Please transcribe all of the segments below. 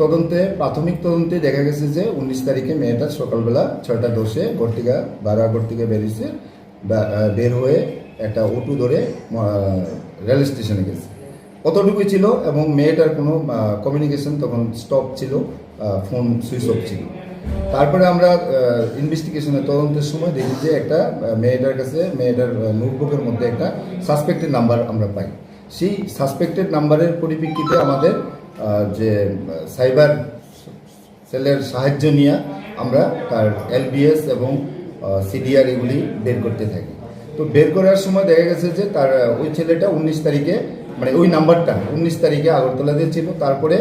তদন্তে, প্রাথমিক তদন্তে দেখা গেছে যে উনিশ তারিখে মেয়েটা সকালবেলা ছয়টা দশে গর্তিকা বারা গর্তিকা বেরিয়েছে বের হয়ে একটা অটো ধরে রেল স্টেশনে গেছে। অতটুকুই ছিল এবং মেয়েটার কোনো কমিউনিকেশন তখন স্টপ ছিল ফোন সুইচ অফ ছিল। তারপরে আমরা ইনভেস্টিগেশনে তদন্তের সময় দেখি যে একটা মেয়েটার কাছে, মেয়েটার নোটবুকের মধ্যে একটা সাসপেক্টেড নাম্বার আমরা পাই। সেই সাসপেক্টেড নাম্বারের পরিপ্রেক্ষিতে আমাদের যে সাইবার সেলের সাহায্য নিয়ে আমরা তার এলবিএস এবং সিডিআর এগুলি বের করতে থাকি। তো বের করার সময় দেখা গেছে যে তার ওই ছেলেটা উনিশ তারিখে মানে ওই নাম্বারটা উনিশ তারিখে আগরতলাতে ছিল। তারপরে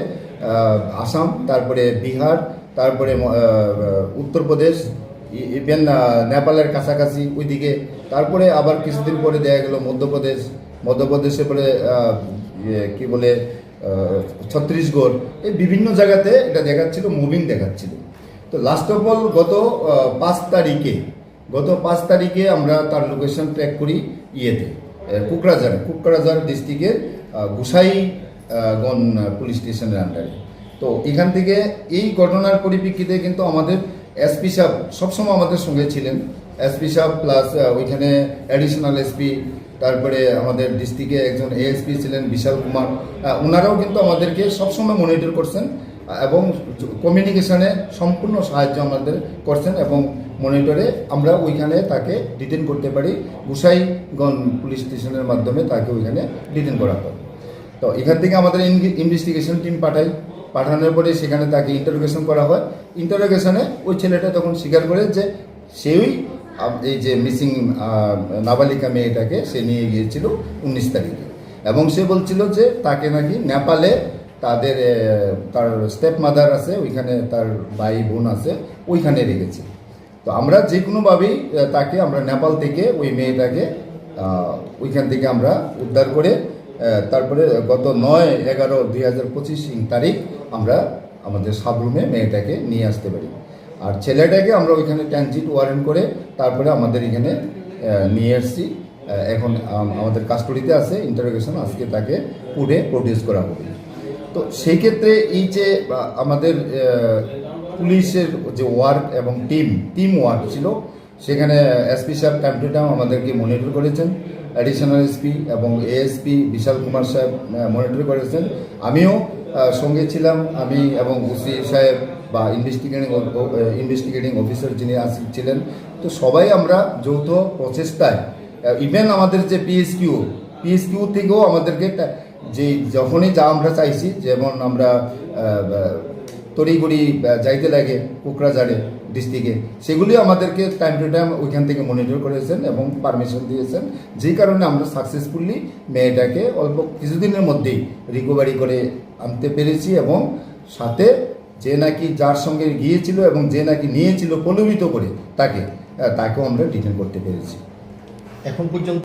আসাম তারপরে বিহার তারপরে উত্তরপ্রদেশ ইভেন নেপালের কাছাকাছি ওইদিকে। তারপরে আবার কিছুদিন পরে দেখা গেল মধ্যপ্রদেশ। মধ্যপ্রদেশে পরে ইয়ে, কি বলে ছত্তিশগড়, এই বিভিন্ন জায়গাতে এটা দেখাচ্ছিল মুভিং দেখাচ্ছিল। তো লাস্ট অফ অল গত পাঁচ তারিখে, গত পাঁচ তারিখে আমরা তার লোকেশন ট্র্যাক করি ইয়েতে কুকরাঝারে কুকরাঝার ডিস্ট্রিক্টের গুসাই গন পুলিশ স্টেশনের আন্ডারে তো এখান থেকে এই ঘটনার পরিপ্রেক্ষিতে কিন্তু আমাদের এসপি সাহেব সবসময় আমাদের সঙ্গে ছিলেন। এসপি সাহেব প্লাস ওইখানে অ্যাডিশনাল এসপি তারপরে আমাদের ডিস্ট্রিক্টে একজন এএসপি ছিলেন বিশাল কুমার। ওনারাও কিন্তু আমাদেরকে সবসময় মনিটর করছেন এবং কমিউনিকেশনে সম্পূর্ণ সাহায্য আমাদের করছেন এবং মনিটরে আমরা ওইখানে তাকে ডিটেন করতে পারি। গুসাইগঞ্জ পুলিশ স্টেশনের মাধ্যমে তাকে ওইখানে ডিটেন করা হয়। তো এখান থেকে আমাদের ইনভেস্টিগেশন টিম পাঠাই। পাঠানোর পরে সেখানে তাকে ইন্টারোগেশন করা হয়। ইন্টারোগেশনে ওই ছেলেটা তখন স্বীকার করে যে সেই এই যে মিসিং নাবালিকা মেয়েটাকে সে নিয়ে গিয়েছিল উনিশ তারিখে। এবং সে বলছিল যে তাকে নাকি নেপালে তাদের তার স্টেপ মাদার আছে, ওইখানে তার ভাই বোন আছে, ওইখানে রেখেছে। তো আমরা যে কোনোভাবেই তাকে আমরা নেপাল থেকে ওই মেয়েটাকে ওইখান থেকে আমরা উদ্ধার করে তারপরে গত নয় এগারো দুই হাজার পঁচিশ তারিখ আমরা আমাদের সাবরুমে মেয়েটাকে নিয়ে আসতে পারি। আর ছেলেটাকে আমরা ওইখানে ট্রানজিট ওয়ারেন্ট করে তারপরে আমাদের এখানে নিয়ে এসছি এখন আমাদের কাস্টডিতে আছে ইন্টারোগেশন আজকে তাকে পুড়ে প্রডিউস করা হবে তো সেই ক্ষেত্রে এই যে আমাদের পুলিশের যে ওয়ার্ক এবং টিম টিম ওয়ার্ক ছিল, সেখানে এসপি সাহেব টাইম টু টাইম আমাদেরকে মনিটর করেছেন। অ্যাডিশনাল এসপি এবং এএসপি বিশাল কুমার সাহেব মনিটর করেছেন। আমিও সঙ্গে ছিলাম, আমি এবং ওসি সাহেব বা ইনভেস্টিগেটিং ইনভেস্টিগেটিং অফিসার যিনি আছি- ছিলেন তো সবাই আমরা যৌথ প্রচেষ্টায় ইভেন আমাদের যে পিএসকিউ পিএসকিউ থেকেও আমাদেরকে যে যখনই যা আমরা চাইছি যেমন আমরা আহ, যাইতে লাগে কোকরাঝাড়ে ডিস্ট্রিক্টে সেগুলি আমাদেরকে টাইম টু টাইম ওইখান থেকে মনিটর করেছেন এবং পারমিশন দিয়েছেন। যেই কারণে আমরা সাকসেসফুলি মেয়েটাকে অল্প কিছুদিনের মধ্যেই রিকভারি করে আনতে পেরেছি এবং সাথে যে নাকি যার সঙ্গে গিয়েছিল এবং যে নাকি নিয়েছিল প্রলোভিত করে তাকে তাকেও আমরা ডিটেন করতে পেরেছি। এখন পর্যন্ত